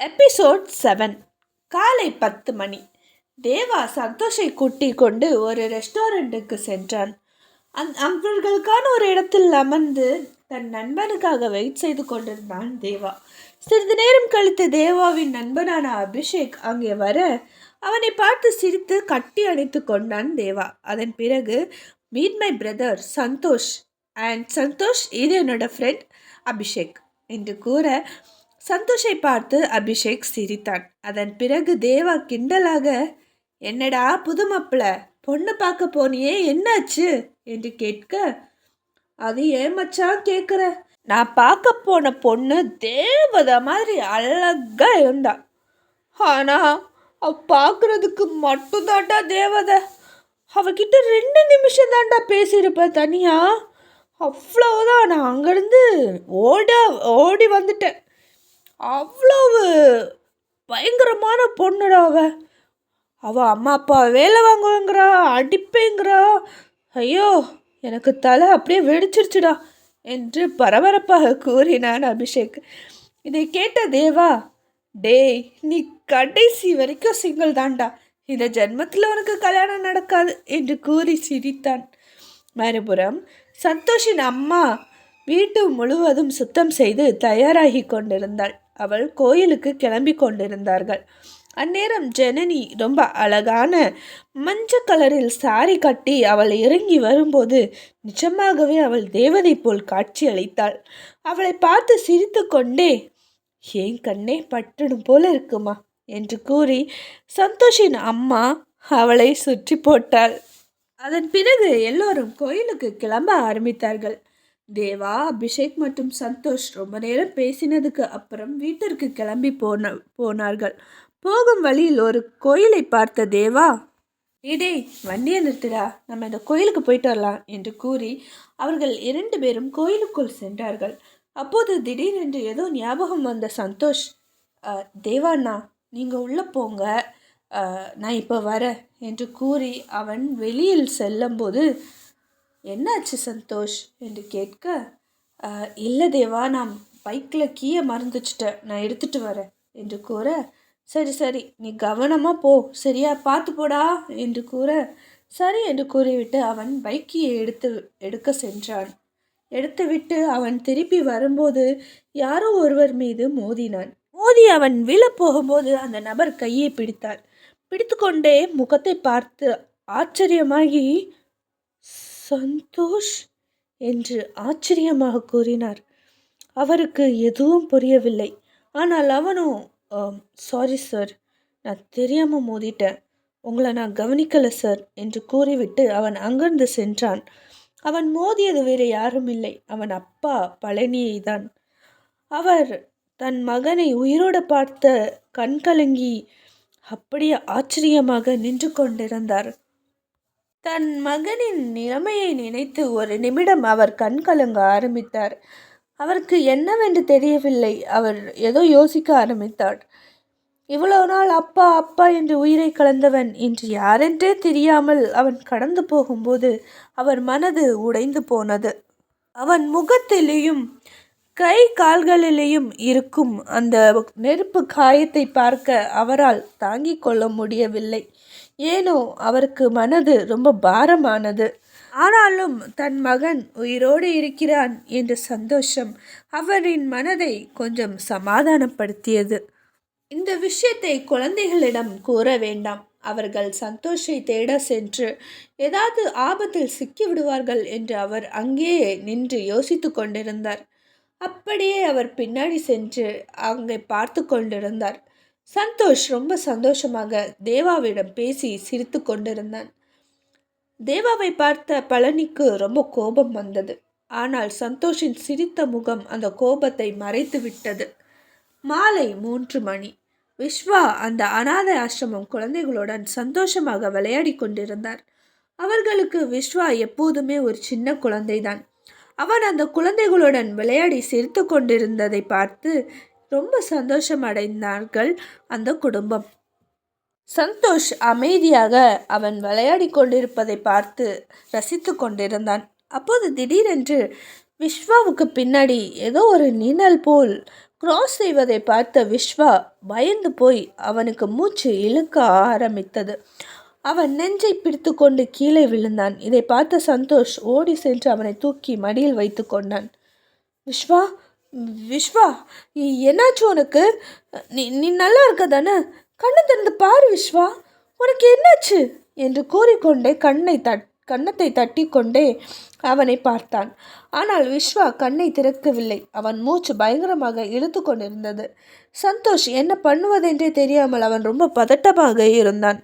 Episode seven. காலை பத்து மணி. தேவா சந்தோஷை கூட்டி கொண்டு ஒரு ரெஸ்டாரண்ட்டுக்கு சென்றான். அந் அவர்களுக்கான ஒரு இடத்தில் அமர்ந்து தன் நண்பனுக்காக வெயிட் செய்து கொண்டிருந்தான் தேவா. சிறிது நேரம் கழித்து தேவாவின் நண்பனான அபிஷேக் அங்கே வர அவனை பார்த்து சிரித்து கட்டி அணைத்து கொண்டான் தேவா. அதன் பிறகு meet my brother Santhosh and Santhosh இது என்னோட ஃப்ரெண்ட் அபிஷேக் என்று கூற சந்தோஷை பார்த்து அபிஷேக் சிரித்தான். அதன் பிறகு தேவா கிண்டலாக என்னடா புது மாப்பிள பொண்ணு பார்க்க போனியே என்னாச்சு? என்று கேட்க அது ஏன் மச்சான் கேட்குற நான் பார்க்க போன பொண்ணு தேவதை மாதிரி அழகா இருந்தா. ஆனா அவ பார்க்கறதுக்கு மட்டும்தாண்டா தேவதை. அவகிட்ட ரெண்டு நிமிஷம் தான்டா பேசியிருப்பேன் தனியா? அவ்வளவுதான் நான் அங்கேருந்து ஓட ஓடி வந்துட்டேன். அவ்வளவு பயங்கரமான பொண்ணுடா அவள் அவள் அம்மா அப்பா வேலை வாங்குவேங்கிறா அடிப்பேங்கிறா. ஐயோ எனக்கு தலை அப்படியே வெடிச்சிருச்சுடா என்று பரபரப்பாக கூறினான் அபிஷேக். இதை கேட்ட தேவா டேய் நீ கடைசி வரைக்கும் சிங்கிள் தான்டா. இந்த ஜென்மத்தில் உனக்கு கல்யாணம் நடக்காது என்று கூறி சிரித்தான். மறுபுறம் சந்தோஷின் அம்மா வீட்டு முழுவதும் சுத்தம் செய்து தயாராகி கொண்டிருந்தாள். அவள் கோயிலுக்கு கிளம்பி கொண்டிருந்தார்கள். அந்நேரம் ஜனனி ரொம்ப அழகான மஞ்சள் கலரில் சாரி கட்டி அவள் இறங்கி வரும்போது நிஜமாகவே அவள் தேவதை போல் காட்சி அளித்தாள். அவளை பார்த்து சிரித்து கொண்டே ஏன் கண்ணே பட்டணும் போல இருக்குமா? என்று கூறி சந்தோஷின் அம்மா அவளை சுற்றி போட்டாள். அதன் பிறகு எல்லோரும் கோயிலுக்கு கிளம்ப ஆரம்பித்தார்கள். தேவா அபிஷேக் மற்றும் சந்தோஷ் ரொம்ப நேரம் பேசினதுக்கு அப்புறம் வீட்டிற்கு கிளம்பி போன போனார்கள். போகும் வழியில் ஒரு கோயிலை பார்த்த தேவா இடே வண்டியை நிறுத்துடா. நம்ம இந்த கோயிலுக்கு போயிட்டு வரலாம் என்று கூறி அவர்கள் இரண்டு பேரும் கோயிலுக்குள் சென்றார்கள். அப்போது திடீரென்று ஏதோ ஞாபகம் வந்த சந்தோஷ் தேவாண்ணா நீங்கள் உள்ளே போங்க. நான் இப்போ வரேன் என்று கூறி அவன் வெளியில் செல்லும்போது என்னாச்சு சந்தோஷ்? என்று கேட்க இல்லை தேவா நான் பைக்கில் கீயை மறந்துச்சிட்டேன். நான் எடுத்துட்டு வரேன் என்று கூற சரி சரி நீ கவனமாக போ. சரியா? பார்த்து போடா என்று கூற சரி என்று கூறிவிட்டு அவன் பைக்கியை எடுத்து எடுக்க சென்றான். எடுத்துவிட்டு அவன் திருப்பி வரும்போது யாரோ ஒருவர் மீது மோதினான். மோதி அவன் விழ போகும்போது அந்த நபர் கையை பிடித்தார். பிடித்துக்கொண்டே முகத்தை பார்த்து ஆச்சரியமாகி சந்தோஷ் என்று ஆச்சரியமாக கூறினார். அவருக்கு எதுவும் புரியவில்லை. ஆனால் அவனும் சாரி சார் நான் தெரியாமல் மோதிட்டேன். உங்களை நான் கவனிக்கலை சார் என்று கூறிவிட்டு அவன் அங்கிருந்து சென்றான். அவன் மோதியது வேறு யாரும் இல்லை. அவன் அப்பா பழனியை தான் அவர் தன் மகனை உயிரோடு பார்த்த கண்கலங்கி அப்படியே ஆச்சரியமாக நின்று கொண்டிருந்தார். தன் மகனின் நிலைமையை நினைத்து ஒரு நிமிடம் அவர் கண் கலங்க ஆரம்பித்தார். அவருக்கு என்னவென்று தெரியவில்லை. அவர் ஏதோ யோசிக்க ஆரம்பித்தார். இவ்வளவு நாள் அப்பா அப்பா என்று உயிரை கலந்தவன் இன்று யாரென்றே தெரியாமல் அவன் கடந்து போகும்போது அவர் மனது உடைந்து போனது. அவன் முகத்திலேயும் கை கால்களிலேயும் இருக்கும் அந்த நெருப்பு காயத்தை பார்க்க அவரால் தாங்கிக் கொள்ள முடியவில்லை. ஏனோ அவருக்கு மனது ரொம்ப பாரமானது. ஆனாலும் தன் மகன் உயிரோடு இருக்கிறான் என்ற சந்தோஷம் அவரின் மனதை கொஞ்சம் சமாதானப்படுத்தியது. இந்த விஷயத்தை குழந்தைகளிடம் கூற வேண்டாம். அவர்கள் சந்தோஷை தேட சென்று ஏதாவது ஆபத்தில் சிக்கி விடுவார்கள் என்று அவர் அங்கேயே நின்று யோசித்து கொண்டிருந்தார். அப்படியே அவர் பின்னாடி சென்று அங்கே பார்த்து கொண்டிருந்தார். சந்தோஷ் ரொம்ப சந்தோஷமாக தேவாவிடம் பேசி சிரித்து கொண்டிருந்தான். தேவாவை பார்த்த பழனிக்கு ரொம்ப கோபம் வந்தது. ஆனால் சந்தோஷின் சிரித்த முகம் அந்த கோபத்தை மறைத்து விட்டது. மாலை மூன்று மணி. விஸ்வா அந்த அனாதை ஆசிரமம் குழந்தைகளுடன் சந்தோஷமாக விளையாடி கொண்டிருந்தார். அவர்களுக்கு விஸ்வா எப்போதுமே ஒரு சின்ன குழந்தைதான். அவன் அந்த குழந்தைகளுடன் விளையாடி சிரித்து கொண்டிருந்ததை பார்த்து ரொம்ப சந்தோஷம் அடைந்தார்கள் அந்த குடும்பம். சந்தோஷ் அமைதியாக அவன் விளையாடி கொண்டிருப்பதை பார்த்து ரசித்து கொண்டிருந்தான். அப்போது திடீரென்று விஸ்வாவுக்கு பின்னாடி ஏதோ ஒரு நிழல் போல் கிராஸ் செய்வதை பார்த்த விஸ்வா பயந்து போய் அவனுக்கு மூச்சு இழுக்க ஆரம்பித்தது. அவன் நெஞ்சை பிடித்து கொண்டு கீழே விழுந்தான். இதை பார்த்த சந்தோஷ் ஓடி சென்று அவனை தூக்கி மடியில் வைத்து கொண்டான். விஸ்வா விஸ்வா என்னாச்சு உனக்கு? நீ நீ நல்லா இருக்க தானே? கண்ணை திறந்து பாரு விஸ்வா உனக்கு என்னாச்சு? என்று கூறிக்கொண்டே கண்ணை தட் கன்னத்தை தட்டி கொண்டே அவனை பார்த்தான். ஆனால் விஸ்வா கண்ணை திறக்கவில்லை. அவன் மூச்சு பயங்கரமாக இழுத்து கொண்டிருந்தது சந்தோஷ் என்ன பண்ணுவதென்றே தெரியாமல் அவன் ரொம்ப பதட்டமாக இருந்தான்.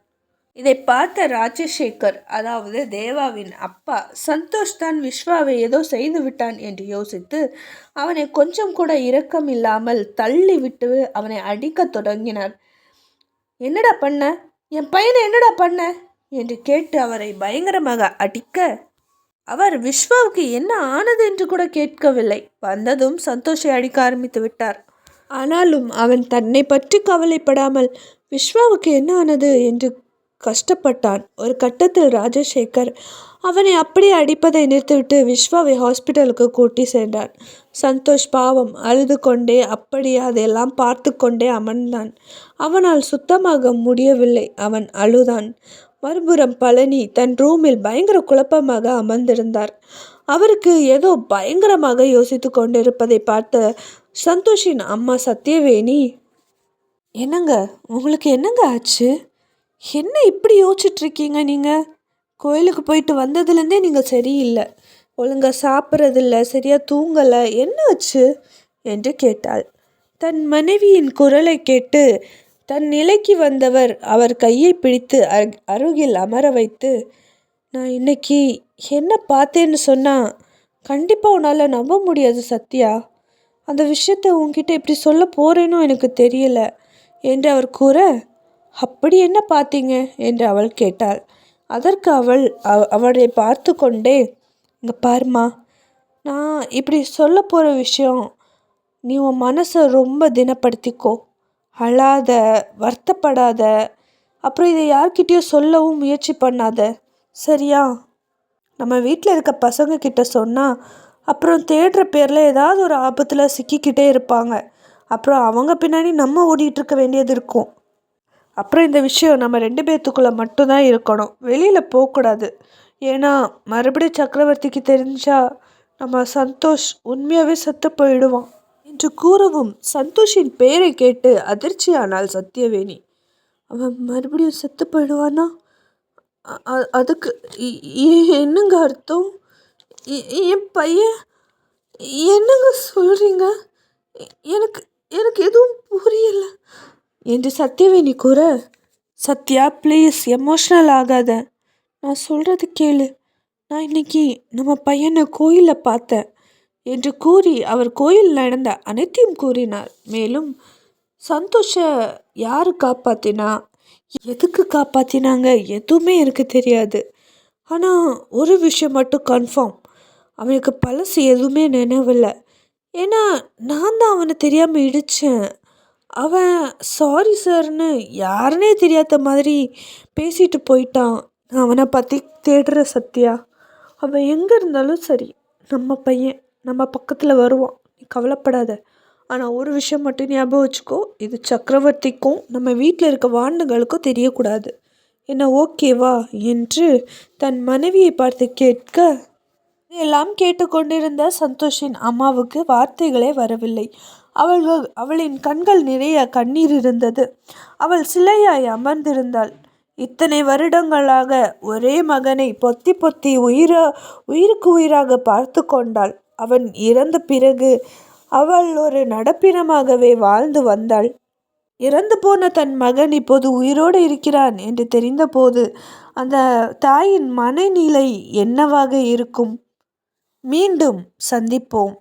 இதை பார்த்த ராஜசேகர் அதாவது தேவாவின் அப்பா சந்தோஷ் தான் விஸ்வாவை ஏதோ செய்து விட்டான் என்று யோசித்து அவனை கொஞ்சம் கூட இரக்கம் இல்லாமல் தள்ளி விட்டு அவனை அடிக்கத் தொடங்கினார். என்னடா பண்ண? என் பையனை என்னடா பண்ண? என்று கேட்டு அவரை பயங்கரமாக அடிக்க அவர் விஸ்வாவுக்கு என்ன ஆனது என்று கூட கேட்கவில்லை. வந்ததும் சந்தோஷை அடிக்க ஆரம்பித்து விட்டார். ஆனாலும் அவன் தன்னை பற்றி கவலைப்படாமல் விஸ்வாவுக்கு என்ன ஆனது? என்று கஷ்டப்பட்டான். ஒரு கட்டத்தில் ராஜசேகர் அவனை அப்படியே அடிப்பதை நிறுத்திவிட்டு விஸ்வாவை ஹாஸ்பிட்டலுக்கு கூட்டி சென்றான். சந்தோஷ் பாவம் அழுது கொண்டே அப்படியே அதையெல்லாம் பார்த்து கொண்டே அமர்ந்தான். அவனால் சுத்தமாக முடியவில்லை. அவன் அழுதான். மறுபுறம் பழனி தன் ரூமில் பயங்கர குழப்பமாக அமர்ந்திருந்தார். அவருக்கு ஏதோ பயங்கரமாக யோசித்து கொண்டிருப்பதை பார்த்த சந்தோஷின் அம்மா சத்யவேணி என்னங்க? உங்களுக்கு என்னங்க ஆச்சு? என்ன இப்படி யோசிச்சுட்ருக்கீங்க நீங்கள் கோயிலுக்கு போயிட்டு வந்ததுலேருந்தே நீங்கள் சரியில்லை. ஒழுங்காக சாப்பிட்றதில்ல சரியாக தூங்கலை. என்ன ஆச்சு? என்று கேட்டாள். தன் மனைவியின் குரலை கேட்டு தன் நிலைக்கு வந்தவர் அவர் கையை பிடித்து அரு- அருகில் அமர வைத்து நான் இன்னைக்கு என்ன பார்த்தேன்னு சொன்னால் கண்டிப்பாக உன்னால் நம்ப முடியாது சத்யா. அந்த விஷயத்தை உன்கிட்ட இப்படி சொல்ல போகிறேனும் எனக்கு தெரியல என்று அவர் கூற அப்படி என்ன பார்த்தீங்க? என்று அவள் கேட்டாள். அதற்கு அவள் அவ- அவளை பார்த்து கொண்டே இங்கே பாருமா நான் இப்படி சொல்ல போகிற விஷயம் நீ உன் மனசை ரொம்ப தினப்படுத்திக்கோ. அழாத வருத்தப்படாத அப்புறம் இதை யார்கிட்டயும் சொல்லவும் முயற்சி பண்ணாத. சரியா? நம்ம வீட்டில் இருக்க பசங்க கிட்ட சொன்னால் அப்புறம் தேடுற பேரில் ஏதாவது ஒரு ஆபத்தில் சிக்கிக்கிட்டே இருப்பாங்க. அப்புறம் அவங்க பின்னாடி நம்ம ஓடிட்டு இருக்க வேண்டியது இருக்கும். அப்புறம் இந்த விஷயம் நம்ம ரெண்டு பேர்த்துக்குள்ளே மட்டும்தான் இருக்கணும். வெளியில் போகக்கூடாது. ஏன்னா மறுபடியும் சக்கரவர்த்திக்கு தெரிஞ்சால் நம்ம சந்தோஷ் உண்மையாகவே செத்து போயிடுவான். என்று கூறவும் சந்தோஷின் பெயரை கேட்டு அதிர்ச்சியானாள் சத்யவேணி. அவன் மறுபடியும் செத்து போயிடுவானா? அதுக்கு இ- இ- என்னங்க அர்த்தம்? என் பையன் என்னங்க சொல்கிறீங்க எனக்கு எனக்கு எதுவும் புரியலை. என்று சத்யவேணி கூற சத்யா ப்ளீஸ் எமோஷ்னல் ஆகாத. நான் சொல்கிறது கேளு. நான் இன்னைக்கு நம்ம பையனை கோயிலில் பார்த்தேன் என்று கூறி அவர் கோயில் நடந்த அனைத்தையும் கூறினார். மேலும் சந்தோஷ யார் காப்பாத்தினா? எதுக்கு காப்பாத்தினாங்க? எதுவுமே எனக்கு தெரியாது. ஆனால் ஒரு விஷயம் மட்டும் கன்ஃபார்ம் அவனுக்கு பழசு எதுவுமே நினைவில்லை. ஏன்னா நான் தான் அவனை தெரியாமல் இடித்தேன் அவன் சாரி சார்னு யாருனே தெரியாத மாதிரி பேசிட்டு போயிட்டான். அவனை பற்றி தேடுற சத்யா. அவன் எங்கே இருந்தாலும் சரி நம்ம பையன் நம்ம பக்கத்தில் வருவான். நீ கவலைப்படாத. ஆனால் ஒரு விஷயம் மட்டும் ஞாபகம் வச்சுக்கோ இது சக்கரவர்த்திக்கும் நம்ம வீட்டில் இருக்க வாண்டுகளுக்கும் தெரியக்கூடாது. என்ன ஓகேவா என்று தன் மனைவியை பார்த்து கேட்க எல்லாம் கேட்டுக்கொண்டிருந்த சந்தோஷின் அம்மாவுக்கு வார்த்தைகளே வரவில்லை. அவள்கள் அவளின் கண்கள் நிறைய கண்ணீர் இருந்தது. அவள் சிலையாய் அமர்ந்திருந்தாள். இத்தனை வருடங்களாக ஒரே மகனை பொத்தி பொத்தி உயிரா உயிருக்கு உயிராக பார்த்து கொண்டாள். அவன் இறந்த பிறகு அவள் ஒரு நடப்பினமாகவே வாழ்ந்து வந்தாள். இறந்து போன தன் மகன் இப்போது உயிரோடு இருக்கிறான் என்று தெரிந்தபோது அந்த தாயின் மனநிலை என்னவாக இருக்கும்? மீண்டும் சந்திப்போம்.